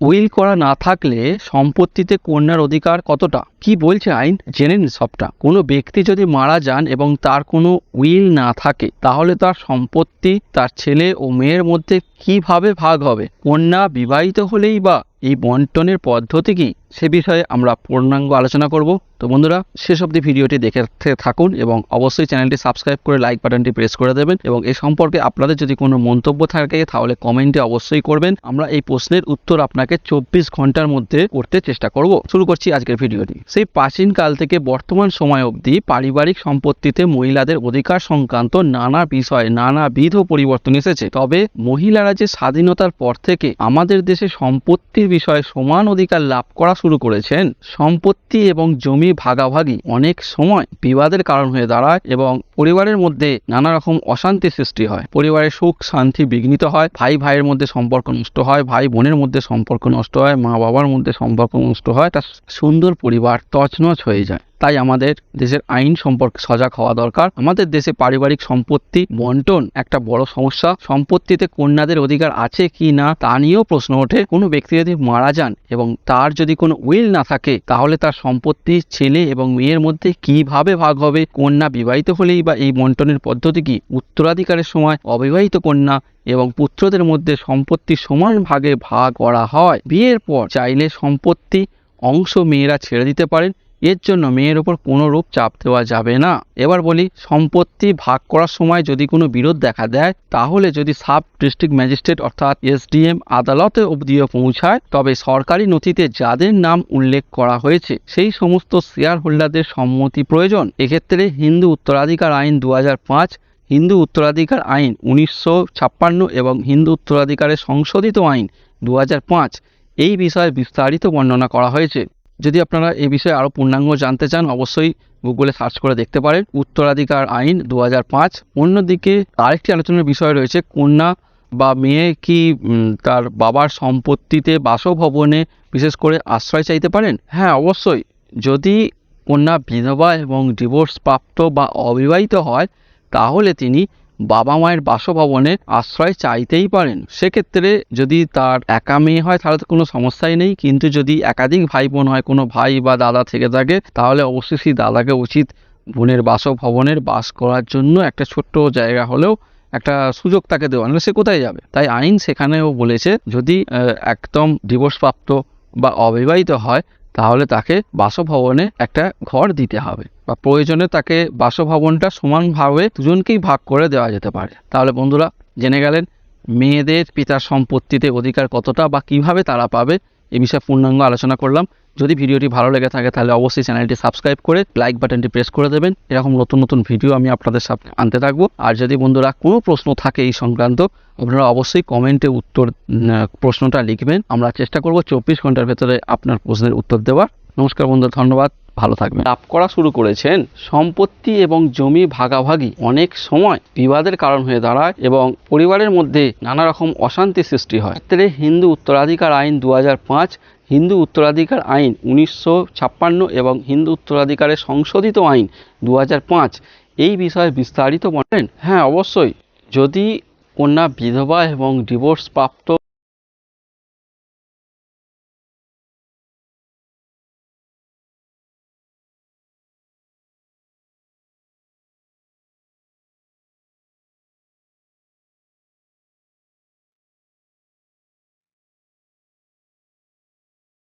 Will করা না থাকলে সম্পত্তিতে কন্যার অধিকার কতটা? কি বলছে আইন? জেনে নিন সবটা। কোনো ব্যক্তি যদি মারা যান এবং তার কোনো উইল না থাকে, তাহলে তার সম্পত্তি, তার ছেলে ও মেয়ের মধ্যে কীভাবে ভাগ হবে? কন্যা বিবাহিত হলেই বা এই বন্টনের পদ্ধতি কি? সে বিষয়ে আমরা পূর্ণাঙ্গ আলোচনা করব। তো বন্ধুরা, শেষ অবধি ভিডিওটি দেখে থাকুন এবং অবশ্যই চ্যানেলটি সাবস্ক্রাইব করে লাইক বাটনটি প্রেস করে দেবেন এবং এ সম্পর্কে আপনাদের যদি কোনো মন্তব্য থাকে, তাহলে কমেন্টে অবশ্যই করবেন। আমরা এই প্রশ্নের উত্তর আপনাকে চব্বিশ ঘণ্টার মধ্যে করতে চেষ্টা করব। শুরু করছি আজকের ভিডিওটি। সেই প্রাচীন কাল থেকে বর্তমান সময় অবধি পারিবারিক সম্পত্তিতে মহিলাদের অধিকার সংক্রান্ত নানা বিষয়ে নানাবিধ পরিবর্তন এসেছে। তবে মহিলারা যে স্বাধীনতার পর থেকে আমাদের দেশে সম্পত্তির বিষয়ে সমান অধিকার লাভ করা শুরু করেছেন, সম্পত্তি এবং জমি ভাগাভাগি অনেক সময় বিবাদের কারণ হয়ে দাঁড়ায় এবং পরিবারের মধ্যে নানা রকম অশান্তি সৃষ্টি হয়। পরিবারের সুখ, শান্তি বিঘ্নিত হয়, ভাই ভাইয়ের মধ্যে সম্পর্ক নষ্ট হয়, ভাই বোনের মধ্যে সম্পর্ক নষ্ট হয়, মা বাবার মধ্যে সম্পর্ক নষ্ট হয়। একটা সুন্দর পরিবার তছনছ হয়ে যায়। তাই আমাদের দেশের আইন সম্পর্কে সজাগ হওয়া দরকার। আমাদের দেশে পারিবারিক সম্পত্তি বন্টন একটা বড় সমস্যা। সম্পত্তিতে কন্যাদের অধিকার আছে কি না, তা নিয়েও প্রশ্ন ওঠে। কোনো ব্যক্তি যদি মারা যান এবং তার যদি কোনো উইল না থাকে, তাহলে তার সম্পত্তি ছেলে এবং মেয়ের মধ্যে কীভাবে ভাগ হবে? কন্যা বিবাহিত হলেই বা এই বন্টনের পদ্ধতি কি? উত্তরাধিকারের সময় অবিবাহিত কন্যা এবং পুত্রদের মধ্যে সম্পত্তি সমান ভাগে ভাগ করা হয়। বিয়ের পর চাইলে সম্পত্তি অংশ মেয়েরা ছেড়ে দিতে পারেন, এর জন্য মেয়ের ওপর কোনো রূপ চাপ দেওয়া যাবে না। এবার বলি, সম্পত্তি ভাগ করার সময় যদি কোনো বিরোধ দেখা দেয়, তাহলে যদি সাব ডিস্ট্রিক্ট ম্যাজিস্ট্রেট অর্থাৎ এসডিএম আদালতে অবধিও পৌঁছায়, তবে সরকারি নথিতে যাদের নাম উল্লেখ করা হয়েছে, সেই সমস্ত শেয়ার হোল্ডারদের সম্মতি প্রয়োজন। এক্ষেত্রে হিন্দু উত্তরাধিকার আইন দু হাজার পাঁচ, হিন্দু উত্তরাধিকার আইন উনিশশো ছাপ্পান্ন এবং হিন্দু উত্তরাধিকারের সংশোধিত আইন দু হাজার পাঁচ এই বিষয়ে বিস্তারিত বর্ণনা করা হয়েছে। যদি আপনারা এই বিষয়ে আরও পূর্ণাঙ্গ জানতে চান, অবশ্যই গুগলে সার্চ করে দেখতে পারেন। উত্তরাধিকার আইন দু হাজার পাঁচ। অন্যদিকে আরেকটি আলোচনার বিষয় রয়েছে, কন্যা বা মেয়ে কি তার বাবার সম্পত্তিতে বাসভবনে বিশেষ করে আশ্রয় চাইতে পারেন? হ্যাঁ অবশ্যই। যদি কন্যা বিধবা এবং ডিভোর্স প্রাপ্ত বা অবিবাহিত হয়, তাহলে তিনি বাবা মায়ের বাসভবনে আশ্রয় চাইতেই পারেন। সেক্ষেত্রে যদি তার একা মেয়ে হয়, তাহলে তো কোনো সমস্যাই নেই। কিন্তু যদি একাধিক ভাই বোন হয়, কোনো ভাই বা দাদা থেকে থাকে, তাহলে অবশ্যই সেই দাদাকে উচিত বোনের বাসভবনের বাস করার জন্য একটা ছোট্ট জায়গা হলেও একটা সুযোগ তাকে দেওয়া। নাহলে সে কোথায় যাবে? তাই আইন সেখানেও বলেছে, যদি একদম ডিভোর্সপ্রাপ্ত বা অবিবাহিত হয়, তাহলে তাকে বাসভবনে একটা ঘর দিতে হবে। বা প্রয়োজনে তাকে বাসভবনটা সমানভাবে দুজনকেই ভাগ করে দেওয়া যেতে পারে। তাহলে বন্ধুরা, জেনে গেলেন মেয়েদের পিতার সম্পত্তিতে অধিকার কতটা বা কীভাবে তারা পাবে? এ বিষয়ে পূর্ণাঙ্গ আলোচনা করলাম। যদি ভিডিওটি ভালো লেগে থাকে, তাহলে অবশ্যই চ্যানেলটি সাবস্ক্রাইব করে লাইক বাটনটি প্রেস করে দেবেন। এরকম নতুন নতুন ভিডিও আমি আপনাদের সামনে আনতে থাকব। আর যদি বন্ধুরা কোনো প্রশ্ন থাকে এই সংক্রান্ত, আপনারা অবশ্যই কমেন্টে উত্তর প্রশ্নটা লিখবেন। আমরা চেষ্টা করব চব্বিশ ঘণ্টার ভেতরে আপনার প্রশ্নের উত্তর দেওয়ার। নমস্কার বন্ধু ধন্যবাদ। ভালো থাকবেন। লাভ করা শুরু করেছেন। সম্পত্তি এবং জমি ভাগাভাগি অনেক সময় বিবাদের কারণ হয়ে দাঁড়ায় এবং পরিবারের মধ্যে নানা রকম অশান্তি সৃষ্টি হয়। ক্ষেত্রে হিন্দু উত্তরাধিকার আইন দু হিন্দু উত্তরাধিকার আইন উনিশশো ছাপ্পান্ন এবং হিন্দু উত্তরাধিকারের সংশোধিত আইন দু হাজার পাঁচ এই বিষয়ে বিস্তারিত বলেন। হ্যাঁ অবশ্যই। যদি কন্যা বিধবা এবং ডিভোর্স প্রাপ্ত